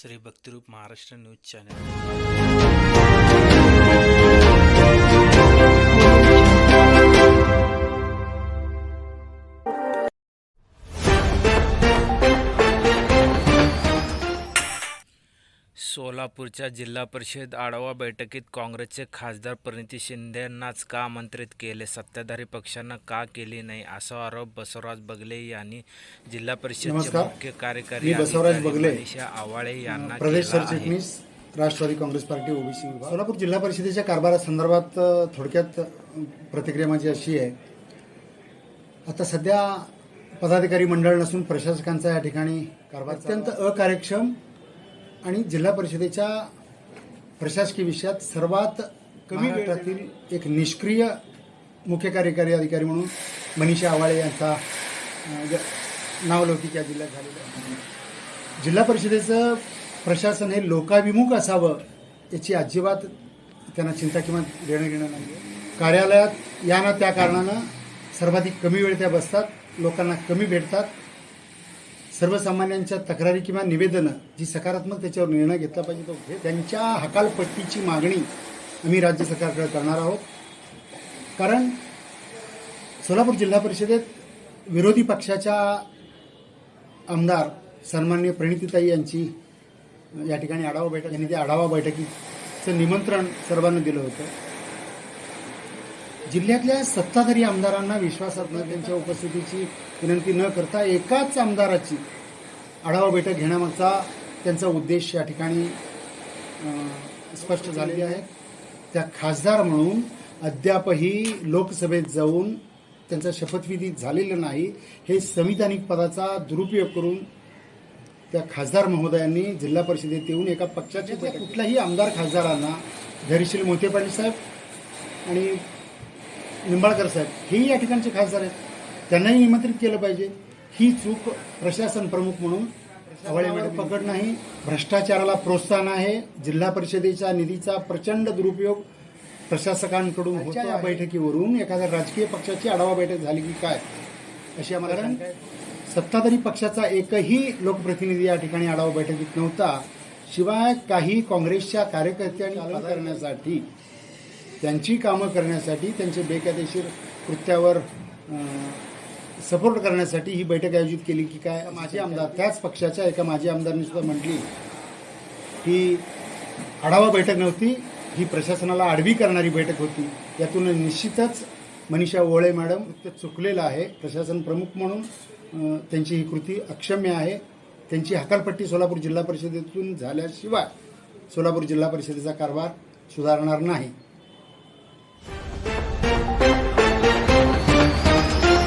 Shri Bhaktirup Maharashtra news channel. सोलापूरच्या जिल्हा परिषद आढावा बैठकीत काँग्रेसचे खासदार प्रणिती शिंदेंनाच का आमंत्रित केले सत्ताधारी पक्षानं का केली नाही असा आरोप बसवराज बगले यांनी जिल्हा परिषदचे. मुख्य कार्यकारी. मनीषा आवाळे यांना प्रदेश. सरचिटणीस राष्ट्रवादी काँग्रेस पार्टी ओबीसी विभाग सोलापूर जिल्हा परिषदेच्या कारभारासंदर्भात थोडक्यात प्रतिक्रिया माझी अशी आहे आता सध्या पदाधिकारी मंडळ नसून प्रशासकांचा या ठिकाणी कारभार अत्यंत अकार्यक्षम आणि जिल्हा परिषदेच्या प्रशासकीय विषयात सर्वात कमी वेळातील एक निष्क्रिय मुख्य कार्यकारी अधिकारी म्हणून मनीषा आवाळे यांचा नावलौकिक या जिल्ह्यात झालेला आहे. जिल्हा परिषदेचं प्रशासन हे लोकाभिमुख असावं याची अजिबात त्यांना चिंता किंवा देणं घेणं नाही कार्यालयात या ना त्या कारणानं सर्वाधिक कमी वेळ त्या बसतात लोकांना कमी भेटतात सर्वसामान्यांच्या तक्रारी किंवा निवेदनं जी सकारात्मक त्याच्यावर निर्णय घेतला पाहिजे तो घे. त्यांच्या हकालपट्टीची मागणी आम्ही राज्य सरकारकडे करणार आहोत. कारण सोलापूर जिल्हा परिषदेत विरोधी पक्षाच्या आमदार सन्मान्य प्रणितीताई यांची या ठिकाणी आढावा बैठक यांनी त्या आढावा बैठकीचं निमंत्रण सर्वांना दिलं होतं. जिल्ह्यातल्या सत्ताधारी आमदारांना विश्वासात न त्यांच्या उपस्थितीची विनंती न करता एकाच आमदाराची आढावा बैठक घेण्यामागचा त्यांचा उद्देश या ठिकाणी स्पष्ट झालेली आहे. त्या खासदार म्हणून अद्यापही लोकसभेत जाऊन त्यांचा शपथविधी झालेला नाही. हे संविधानिक पदाचा दुरुपयोग करून त्या खासदार महोदयांनी जिल्हा परिषदेत येऊन एका पक्षाच्या कुठल्याही आमदार खासदारांना धैर्यशील मोहिते पाटील साहेब आणि निंबाळकर साहेब हेही या ठिकाणचे खासदार आहेत. त्यांनाही निमंत्रित केलं पाहिजे. ही चूक प्रशासन प्रमुख म्हणून पकड नाही. भ्रष्टाचाराला प्रोत्साहन आहे. जिल्हा परिषदेच्या निधीचा प्रचंड दुरुपयोग प्रशासकांकडून होतो. या बैठकीवरून एखाद्या राजकीय पक्षाची आढावा बैठक झाली की काय? अशी आम्हाला आहे. सत्ताधारी पक्षाचा एकही लोकप्रतिनिधी या ठिकाणी आढावा बैठकीत नव्हता. शिवाय काही काँग्रेसच्या कार्यकर्त्यांनी करण्यासाठी त्यांची कामं करण्यासाठी त्यांचे बेकायदेशीर कृत्यावर सपोर्ट करण्यासाठी ही बैठक आयोजित केली की काय? माजी आमदार त्याच पक्षाच्या एका माजी आमदारांनी सुद्धा म्हटली की आढावा बैठक नव्हती ही प्रशासनाला आडवी करणारी बैठक होती. यातून निश्चितच मनीषा ओळे मॅडम ते चुकलेलं आहे. प्रशासन प्रमुख म्हणून त्यांची ही कृती अक्षम्य आहे. त्यांची हकालपट्टी सोलापूर जिल्हा परिषदेतून झाल्याशिवाय सोलापूर जिल्हा परिषदेचा कारभार सुधारणार नाही.